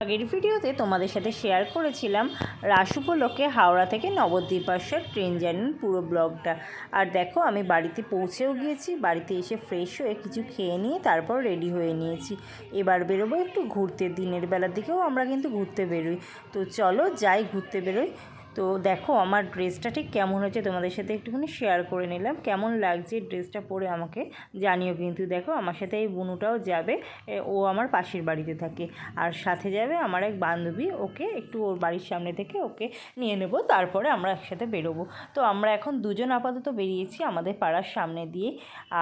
আগের ভিডিওতে তোমাদের সাথে শেয়ার করেছিলাম রাস উপলক্ষে হাওড়া থেকে নবদ্বীপ আসার ট্রেন জার্নির পুরো ব্লগটা। আর দেখো, আমি বাড়িতে পৌঁছেও গিয়েছি, বাড়িতে এসে ফ্রেশ হয়ে কিছু খেয়ে নিয়ে তারপর রেডি হয়ে নিয়েছি। এবার বেরোবো একটু ঘুরতে, দিনের বেলার দিকেও আমরা কিন্তু ঘুরতে বেরোই। তো চলো, যাই ঘুরতে বেরোই। তো দেখো, আমার ড্রেসটা ঠিক কেমন হয়েছে তোমাদের সাথে একটুখানি শেয়ার করে নিলাম। কেমন লাগছে ড্রেসটা পরে আমাকে জানিও কিন্তু। দেখো, আমার সাথে এই বুনুটাও যাবে ও আমার পাশের বাড়িতে থাকে। আর সাথে যাবে আমার এক বান্ধবী, ওকে একটু ওর বাড়ির সামনে থেকে ওকে নিয়ে নেব, তারপরে আমরা একসাথে বেরোবো। তো আমরা এখন দুজন আপাতত বেরিয়েছি আমাদের পাড়ার সামনে দিয়ে।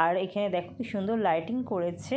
আর এখানে দেখো কি সুন্দর লাইটিং করেছে।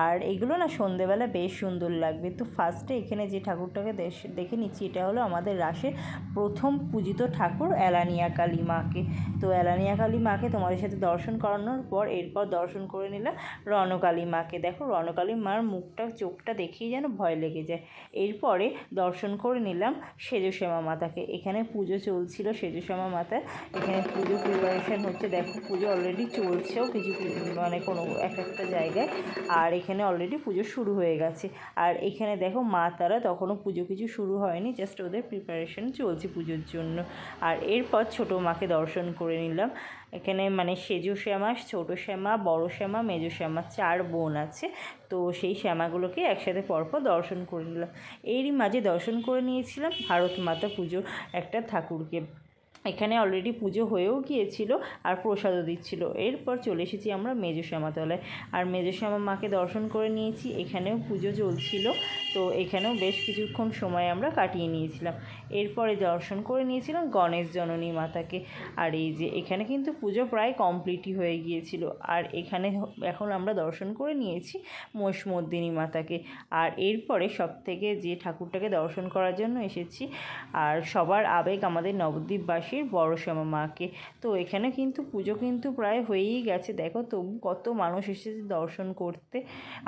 আর এগুলো না সন্ধেবেলা বেশ সুন্দর লাগবে। তো ফার্স্টে এখানে যে ঠাকুরটাকে দেখে নিচ্ছি, এটা হলো আমাদের রাসের প্রথম পূজিত ঠাকুর এলানিয়া কালী মাকে। তো এলানিয়া কালী মাকে তোমাদের সাথে দর্শন করানোর পর এরপর দর্শন করে নিলাম রণকালী মাকে। দেখো রণকালী মার মুখটা, চোখটা দেখেই যেন ভয় লেগে যায়। এরপরে দর্শন করে নিলাম সেজশ্যামা মাতাকে। এখানে পুজো চলছিল সেজশ্যামা মাতার। এখানে পুজো প্রিপারেশন হচ্ছে। দেখো পুজো অলরেডি চলছেও কিছু- মানে কোনো এক একটা জায়গায়। আর এখানে অলরেডি পুজো শুরু হয়ে গেছে। আর এখানে দেখো মা তারা তখনও পুজো কিছু শুরু হয়নি জাস্ট ওদের প্রিপারেশন চলছে পুজোর জন্য। আর এরপর ছোটো মাকে দর্শন করে নিলাম। এখানে মানে সেজু শ্যামা, ছোটো শ্যামা, বড় শ্যামা, মেজো শ্যামা চার বোন আছে। তো সেই শ্যামাগুলোকে একসাথে পরপর দর্শন করে নিলাম। এরই মাঝে দর্শন করে নিয়েছিলাম ভারত মাতা পুজো একটা ঠাকুরকে। এখানে অলরেডি পুজো হয়েও গিয়েছিল আর প্রসাদও দিচ্ছিল। এরপর চলে এসেছি আমরা মেজো শ্যামাতলায় আর মেজো শ্যামা মাকে দর্শন করে নিয়েছি, এখানেও পুজো চলছিল। তো এখানেও বেশ কিছুক্ষণ সময় আমরা কাটিয়ে নিয়েছিলাম। এরপরে দর্শন করে নিয়েছিলাম গণেশ জননী মাতাকে। আর এই যে এখানে কিন্তু পুজো প্রায় কমপ্লিটই হয়ে গিয়েছিল। আর এখানে এখন আমরা দর্শন করে নিয়েছি মোষমর্দিনী মাতাকে। আর এরপরে সব থেকে যে ঠাকুরটাকে দর্শন করার জন্য এসেছি, আর সবার আবেগ আমাদের নবদ্বীপবাসীর বড় শ্যামা মাকে। তো এখানে কিন্তু পুজো কিন্তু প্রায় হয়েই গেছে। দেখো তবু কত মানুষ এসেছে দর্শন করতে।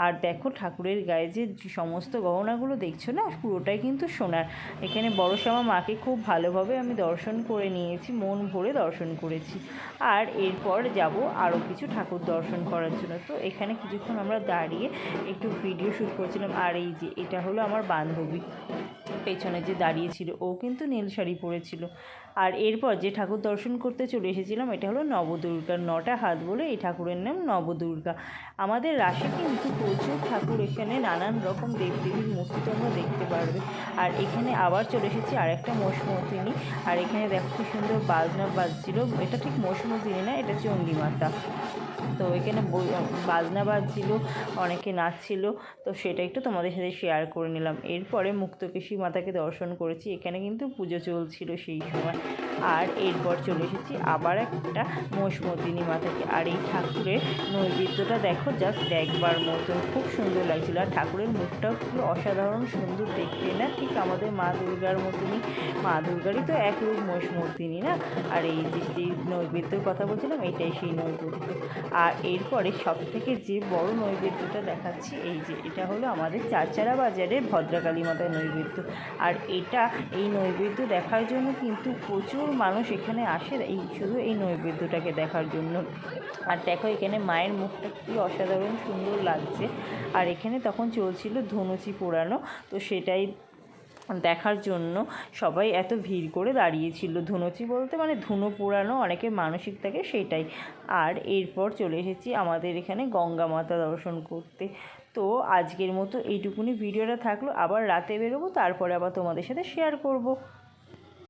আর দেখো ঠাকুরের গায়ে যে সমস্ত গহনাগুলো দেখছ না, পুরোটাই কিন্তু সোনার। এখানে বড় শ্যামা মাকে খুব ভালোভাবে আমি দর্শন করে নিয়েছি, মন ভরে দর্শন করেছি। আর এরপর যাব আরও কিছু ঠাকুর দর্শন করার জন্য। তো এখানে কিছুক্ষণ আমরা দাঁড়িয়ে একটু ভিডিও শ্যুট করছিলাম। আর এই যে, এটা হলো আমার বান্ধবী। পেছনে যে দাঁড়িয়েছিল, ও কিন্তু নীল শাড়ি পরেছিল। আর এরপর যে ঠাকুর দর্শন করতে চলে এসেছিলাম, এটা হলো নবদুর্গা, নটা হাত বলে এই ঠাকুরের নাম নবদুর্গা। আমাদের রাশি কিন্তু প্রচুর ঠাকুর এখানে নানান রকম দেবদেবীর মূর্তি তোমরা দেখতে পারবে। আর এখানে আবার চলে এসেছি আর একটা মোষমর্দিনী আর এখানে দেখো কি সুন্দর বাজনা বাজছিল। এটা ঠিক মোষমর্দিনী না, এটা চণ্ডী মাতা তো এখানে বাজনা বাজছিল, অনেকে নাচছিল, তো সেটা একটু তোমাদের সাথে শেয়ার করে নিলাম। এরপরে মুক্তকেশী মাতাকে দর্শন করেছি, এখানে কিন্তু পুজো চলছিল সেই সময়। আর এরপর চলে এসেছি আবার একটা মোষমতিনী মাতাকে। আর এই ঠাকুরের নৈবেদ্যটা দেখো জাস্ট দেখবার মতন। খুব সুন্দর লাগছিল। আর ঠাকুরের মুখটাও কি অসাধারণ সুন্দর দেখতে। না, ঠিক আমাদের মা দুর্গার মতনই। মা দুর্গারই তো এক রূপ মোষমর্দিনী না? আর এই যে নৈবেদ্যর কথা বলছিলাম, এটাই সেই নৈবেদ্য। আর এরপরে সব থেকে যে বড় নৈবেদ্যটা দেখাচ্ছি, এই যে, এটা হলো আমাদের চারচারা বাজারের ভদ্রকালী মাতার নৈবেদ্য। আর এটা, এই নৈবেদ্য দেখার জন্য কিন্তু প্রচুর মানুষ এখানে আসে এই শুধু এই নৈবেদ্যটাকে দেখার জন্য। আর দেখো, এখানে মায়ের মুখটা কি অসাধারণ সুন্দর লাগছে। আর এখানে তখন চলছিল ধনুচি পোড়ানো, তো সেটাই দেখার জন্য সবাই এত ভিড় করে দাঁড়িয়েছিল। ধুনুচি বলতে মানে ধুনো পোড়ানো অনেকের মানসিক থাকে সেটাই। আর এরপর চলে এসেছি আমাদের এখানে গঙ্গা মাতা দর্শন করতে। তো আজকের মতো এইটুকুনি ভিডিওটা থাকল। আবার রাতে বেরোবো, তারপরে আবার তোমাদের সাথে শেয়ার করব।